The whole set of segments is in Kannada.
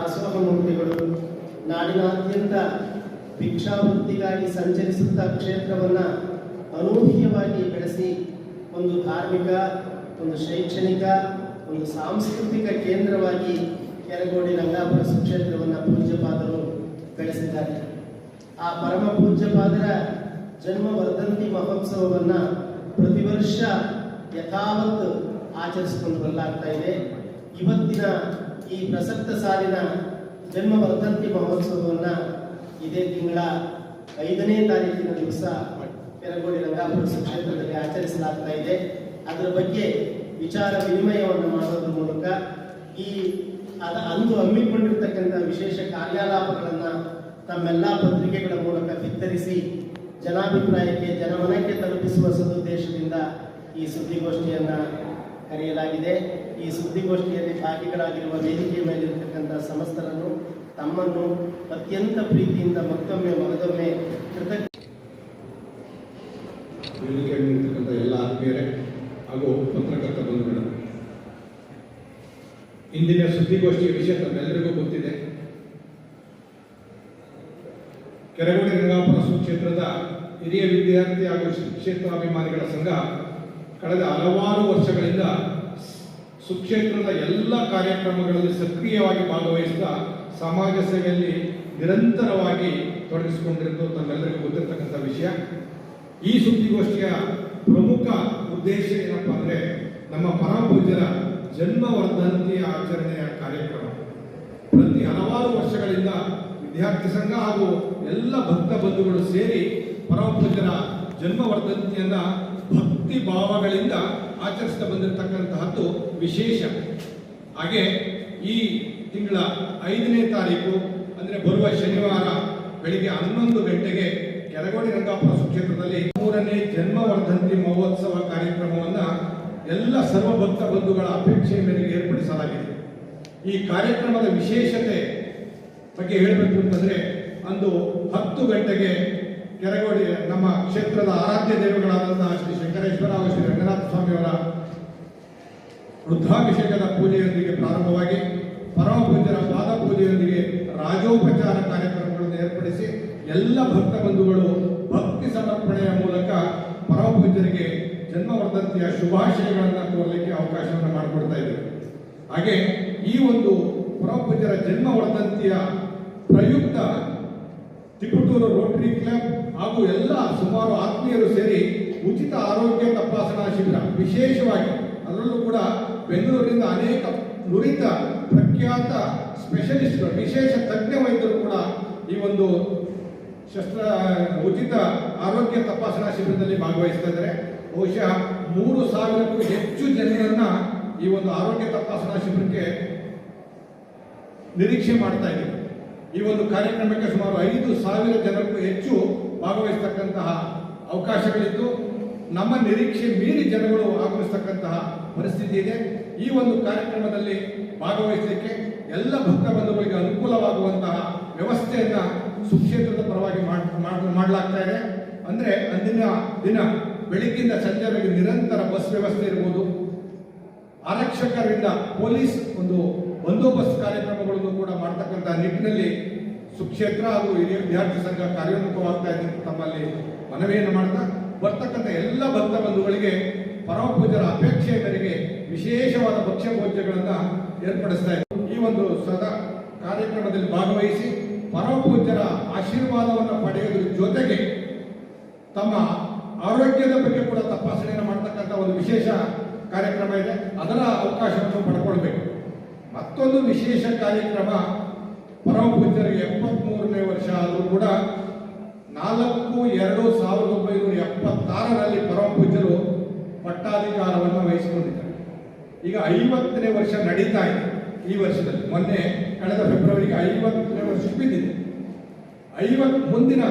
ದಾಸೋಹ ಮೂರ್ತಿಗಳು ನಾಡಿನಾದ್ಯಂತ ಭಿಕ್ಷಾವೃತ್ತಿಗಾಗಿ ಸಂಚರಿಸುತ್ತಾ ಕ್ಷೇತ್ರವನ್ನು ಅನೂಹ್ಯವಾಗಿ ಬೆಳೆಸಿ ಒಂದು ಧಾರ್ಮಿಕ, ಒಂದು ಶೈಕ್ಷಣಿಕ, ಒಂದು ಸಾಂಸ್ಕೃತಿಕ ಕೇಂದ್ರವಾಗಿ ಕೆರಗೋಡಿ ರಂಗಾಪುರ ಸುಕ್ಷೇತ್ರವನ್ನು ಪೂಜ್ಯಪಾದರು ಬೆಳೆಸಿದ್ದಾರೆ. ಆ ಪರಮ ಪೂಜ್ಯಪಾದರ ಜನ್ಮ ವರ್ಧಂತಿ ಮಹೋತ್ಸವವನ್ನು ಪ್ರತಿ ವರ್ಷ ಯಥಾವತ್ ಆಚರಿಸಿಕೊಂಡು ಬರಲಾಗ್ತಾ ಇದೆ. ಇವತ್ತಿನ ಈ ಪ್ರಸಕ್ತ ಸಾಲಿನ ಜನ್ಮ ವರ್ಧಂತಿ ಮಹೋತ್ಸವವನ್ನು ಇದೇ ತಿಂಗಳ ಐದನೇ ತಾರೀಕಿನ ದಿವಸ ಪೆರಗೋಡಿ ರಂಗಾಪುರ ಕ್ಷೇತ್ರದಲ್ಲಿ ಆಚರಿಸಲಾಗ್ತಾ ಇದೆ. ಅದರ ಬಗ್ಗೆ ವಿಚಾರ ವಿನಿಮಯವನ್ನು ಮಾಡೋದ್ರ ಮೂಲಕ ಈ ಅದ ಅಂದು ಹಮ್ಮಿಕೊಂಡಿರ್ತಕ್ಕಂಥ ವಿಶೇಷ ಕಾರ್ಯಾಲಾಪಗಳನ್ನು ತಮ್ಮೆಲ್ಲ ಪತ್ರಿಕೆಗಳ ಮೂಲಕ ಬಿತ್ತರಿಸಿ ಜನಾಭಿಪ್ರಾಯಕ್ಕೆ, ಜನಮನಕ್ಕೆ ತಲುಪಿಸುವ ಸದುದ್ದೇಶದಿಂದ ಈ ಸುದ್ದಿಗೋಷ್ಠಿಯನ್ನು ಕರೆಯಲಾಗಿದೆ. ಈ ಸುದ್ದಿಗೋಷ್ಠಿಯಲ್ಲಿ ಭಾಗಿಗಳಾಗಿರುವ ವೇದಿಕೆ ಮೇಲಿರ್ತಕ್ಕಂಥ ಸಮಸ್ತರನ್ನು ತಮ್ಮನ್ನು ಅತ್ಯಂತ ಪ್ರೀತಿಯಿಂದ ಮತ್ತೊಮ್ಮೆ ಮಗದೊಮ್ಮೆ ಕೃತಜ್ಞ ಎಲ್ಲ ಆತ್ಮೀಯರೇ ಹಾಗೂ ಪತ್ರಕರ್ತ ಬಂಧುಗಳು, ಇಂದಿನ ಸುದ್ದಿಗೋಷ್ಠಿಯ ವಿಷಯ ತಮ್ಮೆಲ್ಲರಿಗೂ ಗೊತ್ತಿದೆ. ಕೆರಗೋಡಿ ರಂಗಾಪುರ ಸುಕ್ಷೇತ್ರದ ಹಿರಿಯ ವಿದ್ಯಾರ್ಥಿ ಹಾಗೂ ಕ್ಷೇತ್ರಾಭಿಮಾನಿಗಳ ಸಂಘ ಕಳೆದ ಹಲವಾರು ವರ್ಷಗಳಿಂದ ಸುಕ್ಷೇತ್ರದ ಎಲ್ಲ ಕಾರ್ಯಕ್ರಮಗಳಲ್ಲಿ ಸಕ್ರಿಯವಾಗಿ ಭಾಗವಹಿಸಿದ ಸಮಾಜ ಸೇವೆಯಲ್ಲಿ ನಿರಂತರವಾಗಿ ತೊಡಗಿಸಿಕೊಂಡಿರುವುದು ತಮ್ಮೆಲ್ಲರಿಗೂ ಗೊತ್ತಿರತಕ್ಕಂಥ ವಿಷಯ. ಈ ಸುದ್ದಿಗೋಷ್ಠಿಯ ಪ್ರಮುಖ ಉದ್ದೇಶ ಏನಪ್ಪ ಅಂದರೆ ನಮ್ಮ ಪರಮಪೂಜ್ಯರ ಜನ್ಮ ವರ್ಧಂತಿ ಆಚರಣೆಯ ಕಾರ್ಯಕ್ರಮ. ಪ್ರತಿ ಹಲವಾರು ವರ್ಷಗಳಿಂದ ವಿದ್ಯಾರ್ಥಿ ಸಂಘ ಹಾಗೂ ಎಲ್ಲ ಭಕ್ತ ಬಂಧುಗಳು ಸೇರಿ ಪರಮಪೂಜ್ಯರ ಜನ್ಮ ವರ್ಧಂತಿಯನ್ನ ಭಕ್ತಿ ಭಾವಗಳಿಂದ ಆಚರಿಸ್ತಾ ಬಂದಿರತಕ್ಕಂತಹದ್ದು ವಿಶೇಷ. ಹಾಗೆ ಈ ತಿಂಗಳ ಐದನೇ ತಾರೀಕು, ಅಂದ್ರೆ ಬರುವ ಶನಿವಾರ ಬೆಳಿಗ್ಗೆ ಹನ್ನೊಂದು ಗಂಟೆಗೆ ಕೆರಗೋಡಿ ರಂಗಾಪುರ ಸುಕ್ಷೇತ್ರದಲ್ಲಿ ಮೂರನೇ ಜನ್ಮವರ್ಧಂತಿ ಮಹೋತ್ಸವ ಕಾರ್ಯಕ್ರಮವನ್ನ ಎಲ್ಲ ಸರ್ವ ಭಕ್ತ ಬಂಧುಗಳ ಅಪೇಕ್ಷೆ ಮೇರೆಗೆ ಏರ್ಪಡಿಸಲಾಗಿದೆ. ಈ ಕಾರ್ಯಕ್ರಮದ ವಿಶೇಷತೆ ಬಗ್ಗೆ ಹೇಳಬೇಕು ಅಂತಂದ್ರೆ, ಅಂದು ಹತ್ತು ಗಂಟೆಗೆ ಕೆರಗೋಡಿ ನಮ್ಮ ಕ್ಷೇತ್ರದ ಆರಾಧ್ಯ ದೇವಗಳಾದಂತಹ ಹಾಗೂ ಶ್ರೀ ರಂಗನಾಥ ಸ್ವಾಮಿಯವರ ವೃದ್ಧಾಭಿಷೇಕದ ಪೂಜೆಯೊಂದಿಗೆ ಪ್ರಾರಂಭವಾಗಿ ಪರಮ ಪೂಜ್ಯರ ಪಾದ ಪೂಜೆಯೊಂದಿಗೆ ರಾಜೋಪಚಾರ ಕಾರ್ಯಕ್ರಮಗಳನ್ನು ಏರ್ಪಡಿಸಿ ಎಲ್ಲ ಭಕ್ತ ಬಂಧುಗಳು ಭಕ್ತಿ ಸಮರ್ಪಣೆಯ ಮೂಲಕ ಪರಮ ಜನ್ಮವರ್ಧಂತಿಯ ಶುಭಾಶಯಗಳನ್ನು ಕೋರಲಿಕ್ಕೆ ಅವಕಾಶವನ್ನು ಮಾಡಿಕೊಡ್ತಾ ಇದ್ದಾರೆ. ಹಾಗೆ ಈ ಒಂದು ಪರಮ ಜನ್ಮವರ್ಧಂತಿಯ ಪ್ರಯುಕ್ತ ತಿಪಟೂರು ರೋಟರಿ ಕ್ಲಬ್ ಹಾಗೂ ಎಲ್ಲ ಸುಮಾರು ಆತ್ಮೀಯರು ಸೇರಿ ಉಚಿತ ಆರೋಗ್ಯ ತಪಾಸಣಾ ಶಿಬಿರ, ವಿಶೇಷವಾಗಿ ಅದರಲ್ಲೂ ಕೂಡ ಬೆಂಗಳೂರಿನಿಂದ ಅನೇಕ ನುರಿತ, ಪ್ರಖ್ಯಾತ ಸ್ಪೆಷಲಿಸ್ಟ್ಗಳು, ವಿಶೇಷ ತಜ್ಞ ವೈದ್ಯರು ಕೂಡ ಈ ಒಂದು ಶಸ್ತ್ರ, ಉಚಿತ ಆರೋಗ್ಯ ತಪಾಸಣಾ ಶಿಬಿರದಲ್ಲಿ ಭಾಗವಹಿಸ್ತಾ ಇದ್ದಾರೆ. ಬಹುಶಃ ಮೂರು ಸಾವಿರಕ್ಕೂ ಹೆಚ್ಚು ಜನರನ್ನ ಈ ಒಂದು ಆರೋಗ್ಯ ತಪಾಸಣಾ ಶಿಬಿರಕ್ಕೆ ನಿರೀಕ್ಷೆ ಮಾಡ್ತಾ ಇದ್ದೀವಿ. ಈ ಒಂದು ಕಾರ್ಯಕ್ರಮಕ್ಕೆ ಸುಮಾರು ಐದು ಸಾವಿರ ಜನಕ್ಕೂ ಹೆಚ್ಚು ಭಾಗವಹಿಸತಕ್ಕಂತಹ ಅವಕಾಶಗಳಿದ್ದು ನಮ್ಮ ನಿರೀಕ್ಷೆ ಮೀರಿ ಜನಗಳು ಆಗಮಿಸ್ತಕ್ಕಂತಹ ಪರಿಸ್ಥಿತಿ ಇದೆ. ಈ ಒಂದು ಕಾರ್ಯಕ್ರಮದಲ್ಲಿ ಭಾಗವಹಿಸಲಿಕ್ಕೆ ಎಲ್ಲ ಭಕ್ತ ಬಂಧುಗಳಿಗೆ ಅನುಕೂಲವಾಗುವಂತಹ ವ್ಯವಸ್ಥೆಯನ್ನ ಸುಕ್ಷೇತ್ರದ ಪರವಾಗಿ ಮಾಡ್- ಮಾಡ್- ಮಾಡಲಾಗ್ತಾ ಇದೆ. ಅಂದ್ರೆ ಅಂದಿನ ದಿನ ಬೆಳಿಗ್ಗಿಂದ ಸಂಜೆವರೆಗೆ ನಿರಂತರ ಬಸ್ ವ್ಯವಸ್ಥೆ ಇರ್ಬೋದು. ಆರಕ್ಷಕರಿಂದ ಪೊಲೀಸ್ ಒಂದು ಬಂದೋಬಸ್ತ್ ಕಾರ್ಯಕ್ರಮಗಳನ್ನು ಕೂಡ ಮಾಡ್ತಕ್ಕಂಥ ನಿಟ್ಟಿನಲ್ಲಿ ಸುಕ್ಷೇತ್ರ ಹಾಗೂ ಹಿರಿಯ ವಿದ್ಯಾರ್ಥಿ ಸಂಘ ಕಾರ್ಯೋನ್ಮುಖವಾಗ್ತಾ ಇದೆ ತಮ್ಮಲ್ಲಿ ಮನವಿಯನ್ನು ಮಾಡ್ತಾ ಬರ್ತಕ್ಕಂಥ ಎಲ್ಲ ಭಕ್ತ ಬಂಧುಗಳಿಗೆ ಪರಮಪೂಜರ ಅಪೇಕ್ಷೆ ವಿಶೇಷವಾದ ಭಕ್ಷ್ಯ ಪೂಜೆಗಳನ್ನು ಏರ್ಪಡಿಸ್ತಾ ಇದ್ದರು. ಈ ಒಂದು ಸದಾ ಕಾರ್ಯಕ್ರಮದಲ್ಲಿ ಭಾಗವಹಿಸಿ ಪರಮಪೂಜ್ಯರ ಆಶೀರ್ವಾದವನ್ನು ಪಡೆಯುವುದರ ಜೊತೆಗೆ ತಮ್ಮ ಆರೋಗ್ಯದ ಬಗ್ಗೆ ಕೂಡ ತಪಾಸಣೆಯನ್ನು ಮಾಡತಕ್ಕಂಥ ಒಂದು ವಿಶೇಷ ಕಾರ್ಯಕ್ರಮ ಇದೆ. ಅದರ ಅವಕಾಶವನ್ನು ಪಡ್ಕೊಳ್ಬೇಕು. ಮತ್ತೊಂದು ವಿಶೇಷ ಕಾರ್ಯಕ್ರಮ ಪರಮ ಎಪ್ಪತ್ತ್ ಮೂರನೇ ವರ್ಷ ಆದರೂ ಕೂಡ ನಾಲ್ಕು, ಎರಡು ಸಾವಿರದ ಒಂಬೈನೂರ ಎಪ್ಪತ್ತಾರರಲ್ಲಿ ಪರಮ ಪೂಜ್ಯರು ಪಟ್ಟಾಧಿಕಾರವನ್ನು ವಹಿಸಿಕೊಂಡಿದ್ದಾರೆ. ಈಗ ಐವತ್ತನೇ ವರ್ಷ ನಡೀತಾ ಇದೆ ಈ ವರ್ಷದಲ್ಲಿ. ಮೊನ್ನೆ ಕಳೆದ ಫೆಬ್ರವರಿಗೆ ಐವತ್ತನೇ ವರ್ಷ ಬಿದ್ದಿದೆ. ಐವತ್ ಮುಂದಿನ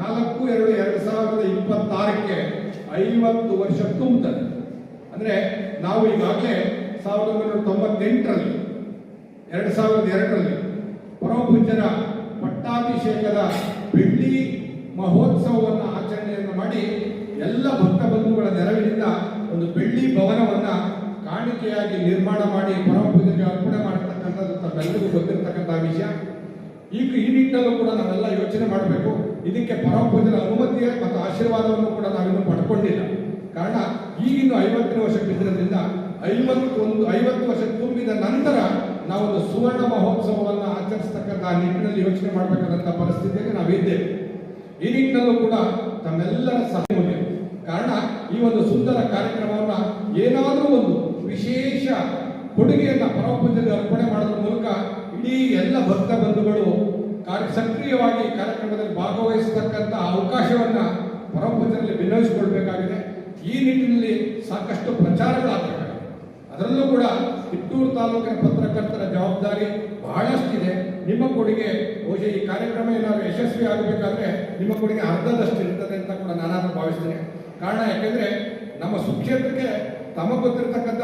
ನಾಲ್ಕು, ಎರಡು ಎರಡು ಸಾವಿರದ ಇಪ್ಪತ್ತಾರಕ್ಕೆ ಐವತ್ತು ವರ್ಷ ತುಂಬುತ್ತದೆ ಅಂದ್ರೆ ನಾವು ಈಗಾಗಲೇ ಸಾವಿರದ ಒಂಬೈನೂರ ತೊಂಬತ್ತೆಂಟರಲ್ಲಿ, ಎರಡು ಸಾವಿರದ ಎರಡರಲ್ಲಿ ಪರಮ ಪೂಜ್ಯರ ಪಟ್ಟಾಭಿಷೇಕದ ಬೆಳ್ಳಿ ಮಹೋತ್ಸವವನ್ನು ಆಚರಣೆಯನ್ನು ಮಾಡಿ ಎಲ್ಲ ಭಕ್ತ ಬಂಧುಗಳ ನೆರವಿನಿಂದ ಒಂದು ಬೆಳ್ಳಿ ಭವನವನ್ನ ಕಾಣಿಕೆಯಾಗಿ ನಿರ್ಮಾಣ ಮಾಡಿ ಪರಮಪೂಜೆಗೆ ಅರ್ಪಣೆ ಮಾಡತಕ್ಕಂಥದ್ದು ತಮ್ಮೆಲ್ಲರಿಗೂ ಗೊತ್ತಿರತಕ್ಕಂತಹ ವಿಷಯ. ಈಗ ಈ ನಿಟ್ಟಲ್ಲೂ ಕೂಡ ನಾವೆಲ್ಲ ಯೋಚನೆ ಮಾಡಬೇಕು. ಇದಕ್ಕೆ ಪೂಜನ ಅನುಮತಿಯ ಮತ್ತು ಆಶೀರ್ವಾದವನ್ನು ಕೂಡ ನಾವಿನ್ನು ಪಡ್ಕೊಂಡಿಲ್ಲ. ಕಾರಣ ಈಗಿನ್ನು ಐವತ್ತನೇ ವರ್ಷ ಬಿದ್ದಿರೋದ್ರಿಂದ ಐವತ್ತೊಂದು, ಐವತ್ತು ವರ್ಷ ತುಂಬಿದ ನಂತರ ನಾವೊಂದು ಸುವರ್ಣ ಮಹೋತ್ಸವವನ್ನು ಆಚರಿಸ್ತಕ್ಕಂಥ ನಿಟ್ಟಿನಲ್ಲಿ ಯೋಚನೆ ಮಾಡಬೇಕಾದಂಥ ಪರಿಸ್ಥಿತಿಯಲ್ಲಿ ನಾವಿದ್ದೇವೆ. ಈ ನಿಟ್ಟಿನಲ್ಲೂ ಕೂಡ ತಮ್ಮೆಲ್ಲರ ಸಹಾಯ ಕಾರಣ, ಈ ಒಂದು ಸುಂದರ ಕಾರ್ಯಕ್ರಮವನ್ನ ಏನಾದರೂ ಒಂದು ವಿಶೇಷ ಕೊಡುಗೆಯನ್ನ ಪರಮಪೂಜೆಗೆ ಅರ್ಪಣೆ ಮಾಡೋದ್ರ ಮೂಲಕ ಇಡೀ ಎಲ್ಲ ಭಕ್ತ ಬಂಧುಗಳು ಕಾರ್ಯ, ಸಕ್ರಿಯವಾಗಿ ಕಾರ್ಯಕ್ರಮದಲ್ಲಿ ಭಾಗವಹಿಸತಕ್ಕಂಥ ಅವಕಾಶವನ್ನ ಪರಮಪೂಜೆಯಲ್ಲಿ ವಿನಿಯೋಗಿಸಿಕೊಳ್ಬೇಕಾಗಿದೆ. ಈ ನಿಟ್ಟಿನಲ್ಲಿ ಸಾಕಷ್ಟು ಪ್ರಚಾರಗಳಾಗಬೇಕಾಗಿದೆ ಅದರಲ್ಲೂ ಕೂಡ ಕಿತ್ತೂರು ತಾಲೂಕಿನ ಪತ್ರಕರ್ತರ ಜವಾಬ್ದಾರಿ ಬಹಳಷ್ಟಿದೆ. ನಿಮ್ಮ ಕೊಡುಗೆ ಬಹುಶಃ ಈ ಕಾರ್ಯಕ್ರಮ ಏನಾದರೂ ಯಶಸ್ವಿ ಆಗಬೇಕಾದ್ರೆ ನಿಮ್ಮ ಕೊಡುಗೆ ಅರ್ಧದಷ್ಟು ಇರ್ತದೆ ಅಂತ ಕೂಡ ನಾನು ಭಾವಿಸ್ತೇನೆ. ಕಾರಣ ಯಾಕೆಂದ್ರೆ ನಮ್ಮ ಸುಕ್ಷೇತ್ರಕ್ಕೆ ತಮಗೆ ಗೊತ್ತಿರತಕ್ಕಂಥ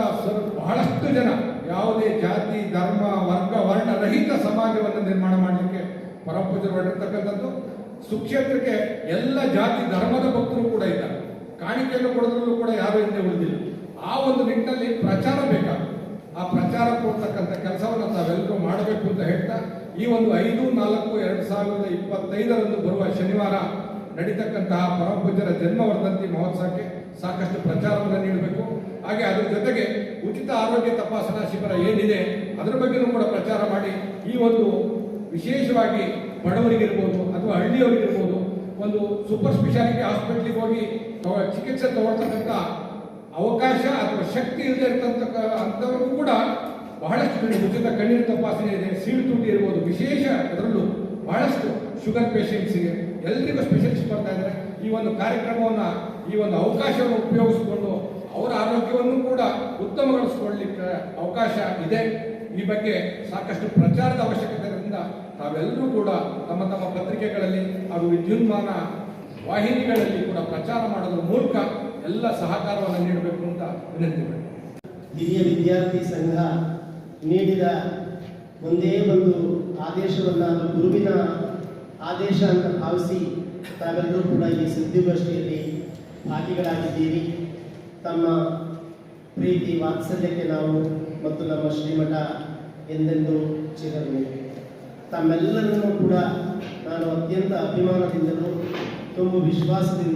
ಬಹಳಷ್ಟು ಜನ ಯಾವುದೇ ಜಾತಿ, ಧರ್ಮ, ವರ್ಗ ವರ್ಣ ರಹಿತ ಸಮಾಜವನ್ನು ನಿರ್ಮಾಣ ಮಾಡಲಿಕ್ಕೆ ಪರಪೂಜರು ಹೊರಟಿರ್ತಕ್ಕಂಥದ್ದು ಸುಕ್ಷೇತ್ರಕ್ಕೆ ಎಲ್ಲ ಜಾತಿ, ಧರ್ಮದ ಭಕ್ತರು ಕೂಡ ಇದ್ದಾರೆ. ಕಾಣಿಕೆಯನ್ನು ಕೊಡೋದ್ರಲ್ಲೂ ಕೂಡ ಯಾರು ಹಿಂದೆ ಉಳಿದಿಲ್ಲ. ಆ ಒಂದು ನಿಟ್ಟಿನಲ್ಲಿ ಆ ಪ್ರಚಾರ ಕೊಡ್ತಕ್ಕಂಥ ಕೆಲಸವನ್ನು ತಾವೆಲ್ಲರೂ ಮಾಡಬೇಕು ಅಂತ ಹೇಳ್ತಾ, ಈ ಒಂದು ಐದು, ನಾಲ್ಕು, ಎರಡು ಸಾವಿರದ ಇಪ್ಪತ್ತೈದರಂದು ಬರುವ ಶನಿವಾರ ನಡೀತಕ್ಕಂತಹ ಪರಮಪೂಜ್ಯರ ಜನ್ಮವರ್ಧಂತಿ ಮಹೋತ್ಸವಕ್ಕೆ ಸಾಕಷ್ಟು ಪ್ರಚಾರವನ್ನು ನೀಡಬೇಕು. ಹಾಗೆ ಅದರ ಜೊತೆಗೆ ಉಚಿತ ಆರೋಗ್ಯ ತಪಾಸಣಾ ಶಿಬಿರ ಏನಿದೆ, ಅದರ ಬಗ್ಗೆನೂ ಕೂಡ ಪ್ರಚಾರ ಮಾಡಿ, ಈ ಒಂದು ವಿಶೇಷವಾಗಿ ಬಡವರಿಗಿರ್ಬೋದು ಅಥವಾ ಹಳ್ಳಿಯವರಿಗಿರ್ಬೋದು, ಒಂದು ಸೂಪರ್ ಸ್ಪೆಷಾಲಿಟಿ ಹಾಸ್ಪಿಟ್ಲಿಗೆ ಹೋಗಿ ಚಿಕಿತ್ಸೆ ತಗೊಳ್ತಕ್ಕಂಥ ಅವಕಾಶ ಅಥವಾ ಶಕ್ತಿ ಇಲ್ಲದೆ ಇರ್ತಕ್ಕಂಥ ಅಂಥವ್ರಿಗೂ ಕೂಡ ಬಹಳಷ್ಟು ಕಡೆ ಉಚಿತ ಕಣ್ಣೀರು ತಪಾಸಣೆ ಇದೆ. ಸೀಳು ತುಟಿ ಇರ್ಬೋದು. ವಿಶೇಷ ಅದರಲ್ಲೂ ಬಹಳಷ್ಟು ಶುಗರ್ ಪೇಷಂಟ್ಸ್ಗೆ ಎಲ್ರಿಗೂ ಸ್ಪೆಷಲಿಸ್ಟ್ ಬರ್ತಾ ಇದ್ದಾರೆ. ಈ ಒಂದು ಕಾರ್ಯಕ್ರಮವನ್ನು, ಈ ಒಂದು ಅವಕಾಶವನ್ನು ಉಪಯೋಗಿಸಿಕೊಂಡು ಅವರ ಆರೋಗ್ಯವನ್ನು ಕೂಡ ಉತ್ತಮಗೊಳಿಸಿಕೊಳ್ಳಲಿಕ್ಕೆ ಅವಕಾಶ ಇದೆ. ಈ ಬಗ್ಗೆ ಸಾಕಷ್ಟು ಪ್ರಚಾರದ ಅವಶ್ಯಕತೆ ಇರೋದ್ರಿಂದ ತಾವೆಲ್ಲರೂ ಕೂಡ ತಮ್ಮ ತಮ್ಮ ಪತ್ರಿಕೆಗಳಲ್ಲಿ ಹಾಗೂ ವಿದ್ಯುನ್ಮಾನ ವಾಹಿನಿಗಳಲ್ಲಿ ಕೂಡ ಪ್ರಚಾರ ಮಾಡೋದ್ರ ಮೂಲಕ ಎಲ್ಲ ಸಹಕಾರವನ್ನು ನೀಡಬೇಕು ಅಂತ ವಿನಂತಿ ಮಾಡಿ ಹಿರಿಯ ವಿದ್ಯಾರ್ಥಿ ಸಂಘ ನೀಡಿದ ಒಂದೇ ಒಂದು ಆದೇಶವನ್ನು ಅದು ಗುರುವಿನ ಆದೇಶ ಅಂತ ಭಾವಿಸಿ ತಾವೆಲ್ಲರೂ ಕೂಡ ಈ ಸುದ್ದಿಗೋಷ್ಠಿಯಲ್ಲಿ ಭಾಗಿಗಳಾಗಿದ್ದೀರಿ. ತಮ್ಮ ಪ್ರೀತಿ ವಾತ್ಸಲ್ಯಕ್ಕೆ ನಾವು ಮತ್ತು ನಮ್ಮ ಶ್ರೀಮಠ ಎಂದೆಂದು ಚಿರರು ತಮ್ಮೆಲ್ಲರನ್ನೂ ಕೂಡ ನಾನು ಅತ್ಯಂತ ಅಭಿಮಾನದಿಂದಲೂ ತುಂಬ ವಿಶ್ವಾಸದಿಂದ